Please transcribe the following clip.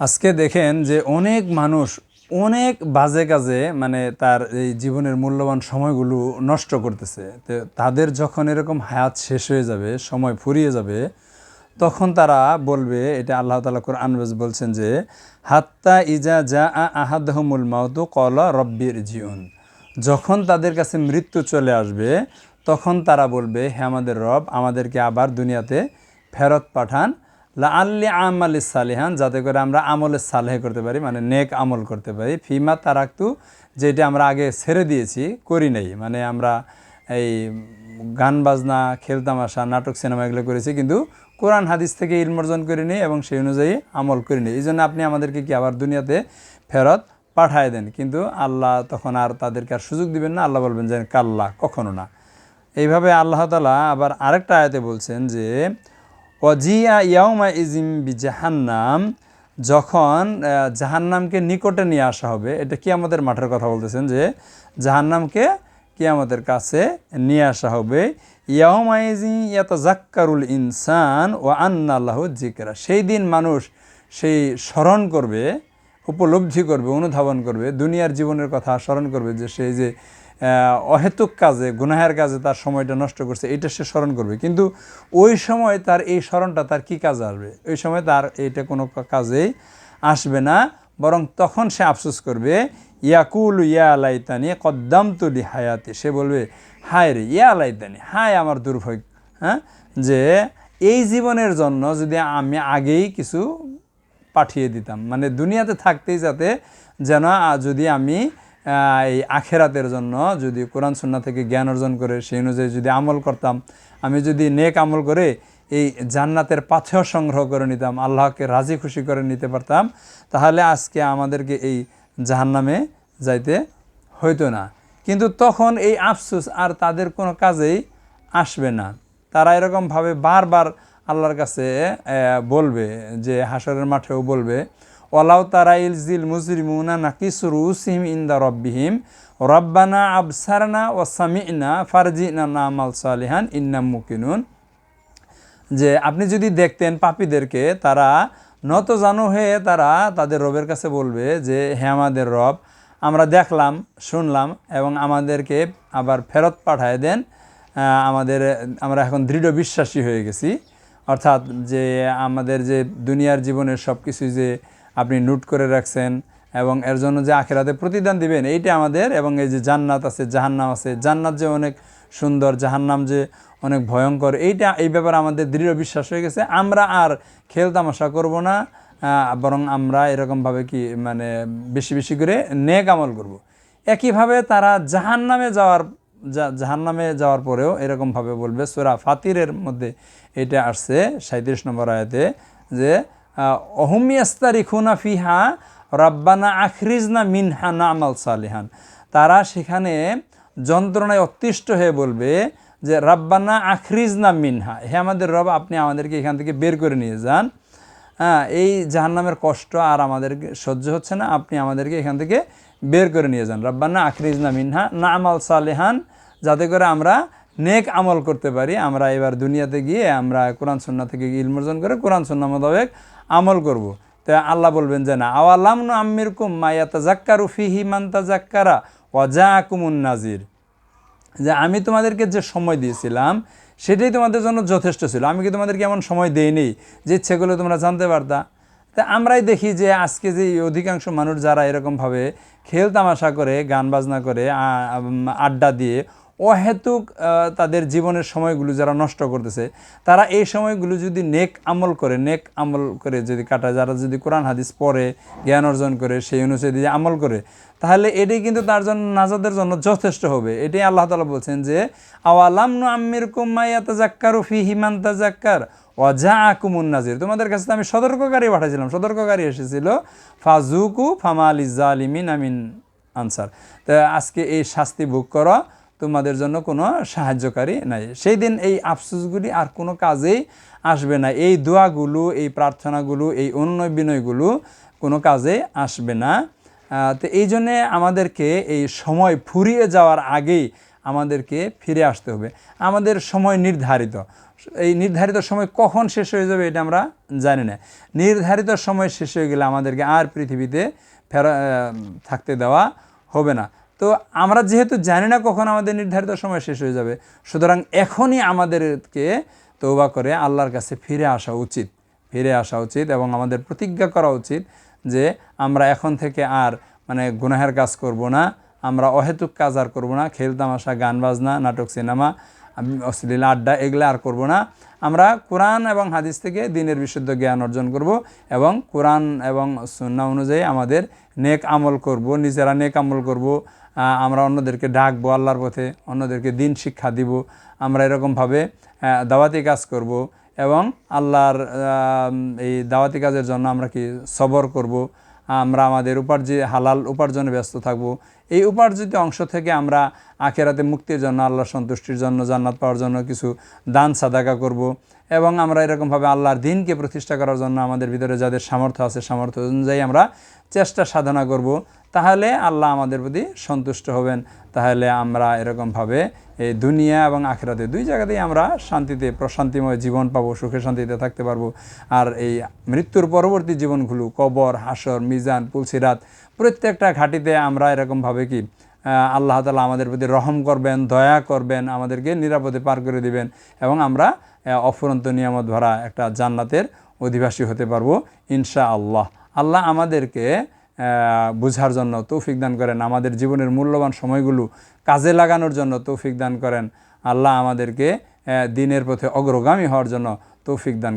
আজকে দেখেন যে অনেক মানুষ অনেক বাজে কাজে মানে তার এই জীবনের মূল্যবান সময়গুলো নষ্ট করতেছে। তো তাদের যখন এরকম হায়াত শেষ হয়ে যাবে, সময় ফুরিয়ে যাবে, তখন তারা বলবে, এটা আল্লাহ তালা কোরআন বলছেন যে, হাত্তা ইজা যা আহাদহমুল মাউতু কলা রব্বির জিউন যখন তাদের কাছে মৃত্যু চলে আসবে, তখন তারা বলবে, হে আমাদের রব, আমাদেরকে আবার দুনিয়াতে ফেরত পাঠান। লা আল্লি আমাল সালেহান, যাতে করে আমরা আমলে সালেহ করতে পারি মানে নেক আমল করতে পারি। ফিমা তারাক্তু, যেটা আমরা আগে ছেড়ে দিয়েছি, করি নাই। মানে আমরা এই গান বাজনা খেলতামাশা নাটক, সিনেমা এগুলো করেছি, কিন্তু কোরআন, হাদিস থেকে ইলম অর্জন করে নিই এবং সেই অনুযায়ী আমল করে নিই। এই জন্য আপনি আমাদেরকে কি আবার দুনিয়াতে ফেরত পাঠায় দেন? কিন্তু আল্লাহ তখন আর তাদেরকে আর সুযোগ দিবেন না। আল্লাহ বলবেন যে, কাল্লা, কখনো না। এইভাবে আল্লাহ তালা আবার আরেকটা আয়াতে বলছেন যে অজিয়া ইয়াউমা ইজিম বি জাহান্নাম যখন জাহান্নামকে নিকটে নিয়ে আসা হবে, এটা কি আমাদের মাঠের কথা বলতেছেন যে, জাহান্নামকে কি আমাদের কাছে নিয়ে আসা হবে? ইয়াউমাইজি ইয়াত জাক্কারুল ইনসান ও আন্না আল্লাহ জিকরা সেই দিন মানুষ সেই স্মরণ করবে, উপলব্ধি করবে, অনুধাবন করবে, দুনিয়ার জীবনের কথা স্মরণ করবে যে, সেই যে অহেতুক কাজে, গুনাহের কাজে তার সময়টা নষ্ট করছে, এটা সে স্মরণ করবে। কিন্তু ওই সময় তার এই স্মরণটা তার কি কাজে আসবে? ওই সময় তার এইটা কোনো কাজেই আসবে না, বরং তখন সে আফসোস করবে, ইয়াকুল ইয়া আলাইতানি কদ্দাম তুলি হায়াতে সে বলবে, হায় রে, ইয়া আলাইতানি হায় আমার দুর্ভাগ্য হ্যাঁ? যে এই জীবনের জন্য যদি আমি আগেই কিছু পাঠিয়ে দিতাম মানে দুনিয়াতে থাকতেই যাতে যেন যদি আমি এই আখেরাতের জন্য যদি কোরআন সুন্না থেকে জ্ঞান অর্জন করে, সেই অনুযায়ী যদি আমল করতাম, আমি যদি নেক আমল করে এই জান্নাতের পাথেয় সংগ্রহ করে নিতাম, আল্লাহকে রাজি খুশি করে নিতে পারতাম, তাহলে আজকে আমাদেরকে এই জাহান্নামে যাইতে হইতো না। কিন্তু তখন এই আফসুস আর তাদের কোনো কাজেই আসবে না। তারা এরকমভাবে বারবার আল্লাহর কাছে বলবে যে হাসরের মাঠেও বলবে ওলাউ তারা ইলজিল মুজরিমুনা নাকিসুর উসিম ইন্দা রব্বিহিম। রব্বানা আবসারনা ও সামিনা ফারজিনা নামাল সালিহান ইন্নাম মুকিনুন। যে আপনি যদি দেখতেন পাপীদেরকে, তারা নত জানো হয়ে তারা তাদের রবের কাছে বলবে যে, হে আমাদের রব, আমরা দেখলাম, শুনলাম এবং আমাদেরকে আবার ফেরত পাঠায় দেন। আমাদের, আমরা এখন দৃঢ় বিশ্বাসী হয়ে গেছি। অর্থাৎ যে আমাদের যে দুনিয়ার জীবনের সব কিছু যে আপনি নোট করে রাখছেন এবং এর জন্য যে আখেরাতে প্রতিদান দিবেন, এইটা আমাদের এবং এই যে জান্নাত আছে, জাহান্নাম আছে, জান্নাত যে অনেক সুন্দর, জাহান্নাম যে অনেক ভয়ঙ্কর, এইটা এই ব্যাপারে আমাদের দৃঢ় বিশ্বাস হয়ে গেছে আমরা আর খেল তামাশা করব না বরং আমরা এরকমভাবে কি মানে বেশি বেশি করে নেক আমল করব। একইভাবে তারা জাহান্নামে যাওয়ার জাহান্নামে যাওয়ার পরেও এরকমভাবে বলবে, সোরা ফাতিরের মধ্যে এটা আসছে সাঁত্রিশ নম্বর আয়াতে যে অহমিয়াস্তারি খুনা ফিহা, রাব্বানা আখরিজনা মিনহা না আমাল সালিহান। তারা সেখানে যন্ত্রণায় অতিষ্ঠ হয়ে বলবে যে, রাব্বানা আখরিজনা মিনহা, হে আমাদের রব, আপনি আমাদেরকে এখান থেকে বের করে নিয়ে যান। হ্যাঁ এই জাহান্নামের কষ্ট আর আমাদেরকে সহ্য হচ্ছে না, আপনি আমাদেরকে এখান থেকে বের করে নিয়ে যান। রাব্বানা আখরিজনা মিনহা না আমাল সালেহান, যাতে করে আমরা নেক আমল করতে পারি। আমরা এবার দুনিয়াতে গিয়ে আমরা কোরআন সন্না থেকে ইলম অর্জন করে কোরআন সন্না মোতাবেক আমল করব। তো আল্লাহ বলবেন যে না, আওয়ালাম আম্মির কুম মায়াতা জাক্কারু ফিহি মান্তা জাক্কারা ওয়াজা কুমুন নাজির যে আমি তোমাদেরকে যে সময় দিয়েছিলাম সেটাই তোমাদের জন্য যথেষ্ট ছিল। আমি কি তোমাদেরকে এমন সময় দেইনি যে ইচ্ছেগুলো তোমরা জানতে পারতা? তা আমরাই দেখি যে আজকে যে অধিকাংশ মানুষ যারা এরকমভাবে খেল তামাশা করে, গান বাজনা করে আড্ডা দিয়ে অহেতুক তাদের জীবনের সময়গুলো যারা নষ্ট করতেছে, তারা এই সময়গুলো যদি নেক আমল করে, নেক আমল করে যদি কাটায়, যারা যদি কোরআন, হাদিস পড়ে, জ্ঞান অর্জন করে, সেই অনুযায়ী যদি আমল করে, তাহলে এটাই কিন্তু তার জন্য, নাজাদের জন্য যথেষ্ট হবে। এটাই আল্লাহ তালা বলছেন যে, আওয়ালাম আম্মির জাক্কারু ফি হিমান তাজাক্কার ওয়াজা আকুমুন নাজির। তোমাদের কাছে তো আমি সতর্ককারী পাঠাইছিলাম, সতর্ককারী এসেছিল ফাজুকু ফামাল ইজালিমিন আমিন আনসার। তা আজকে এই শাস্তি ভোগ করা তোমাদের জন্য কোনো সাহায্যকারী নাই। সেই দিন এই আফসোসগুলি আর কোনো কাজেই আসবে না। এই দোয়াগুলো, এই প্রার্থনাগুলো, এই অন্য বিনয়গুলো কোনো কাজে আসবে না। তো এই জন্যে আমাদেরকে এই সময় ফুরিয়ে যাওয়ার আগেই আমাদেরকে ফিরে আসতে হবে। আমাদের সময় নির্ধারিত। এই নির্ধারিত সময় কখন শেষ হয়ে যাবে এটা আমরা জানি না। নির্ধারিত সময় শেষ হয়ে গেলে আমাদেরকে আর পৃথিবীতে ফেরা থাকতে দেওয়া হবে না। তো আমরা যেহেতু জানি না কখন আমাদের নির্ধারিত সময় শেষ হয়ে যাবে, সুতরাং এখনই আমাদেরকে তৌবা করে আল্লাহর কাছে ফিরে আসা উচিত, ফিরে আসা উচিত এবং আমাদের প্রতিজ্ঞা করা উচিত যে আমরা এখন থেকে আর মানে গুনাহের কাজ করব না, আমরা অহেতুক কাজ আর করব না, খেল তামাশা, গান বাজনা, নাটক, সিনেমা অশ্লীল আড্ডা এগুলো আর করব না। আমরা কোরআন এবং হাদিস থেকে দিনের বিশুদ্ধ জ্ঞান অর্জন করব এবং কোরআন এবং সুন্না অনুযায়ী আমাদের নেক আমল করব, নিজেরা নেক আমল করব আমরা অন্যদেরকে ডাকবো, আল্লাহর পথে অন্যদেরকে দিন শিক্ষা দিব, আমরা এরকমভাবে দাওয়াতি কাজ করব এবং আল্লাহর এই দাওয়াতি কাজের জন্য আমরা কি সবর করব, আমরা আমাদের উপার্জি, হালাল উপার্জনে ব্যস্ত থাকব। এই উপার্জিত অংশ থেকে আমরা আখেরাতে মুক্তির জন্য, আল্লাহর সন্তুষ্টির জন্য, জান্নাত পাওয়ার জন্য কিছু দান, সাদাকা করব এবং আমরা এরকমভাবে আল্লাহর দিনকে প্রতিষ্ঠা করার জন্য আমাদের ভিতরে যাদের সামর্থ্য আছে, সামর্থ্য অনুযায়ী আমরা চেষ্টা সাধনা করব। তাহলে আল্লাহ আমাদের প্রতি সন্তুষ্ট হবেন। তাহলে আমরা এরকমভাবে এই দুনিয়া এবং আখেরাতে দুই জায়গাতেই আমরা শান্তিতে, প্রশান্তিময় জীবন পাবো, সুখে শান্তিতে থাকতে পারব। আর এই মৃত্যুর পরবর্তী জীবনগুলো, কবর, হাসর, মিজান পুলসিরাত প্রত্যেকটা ঘাটিতে আমরা এরকমভাবে কি আল্লাহ তালা আমাদের প্রতি রহম করবেন, দয়া করবেন, আমাদেরকে নিরাপদে পার করে দিবেন এবং আমরা অফুরন্ত নিয়ামত ভরা একটা জান্নাতের অধিবাসী হতে পারব ইনশা আল্লাহ আল্লাহ আমাদেরকে বুঝার জন্য তৌফিক দান করেন। আমাদের জীবনের মূল্যবান সময়গুলো কাজে লাগানোর জন্য তৌফিক দান করেন। আল্লাহ আমাদেরকে দিনের পথে অগ্রগামী হওয়ার জন্য তৌফিক দান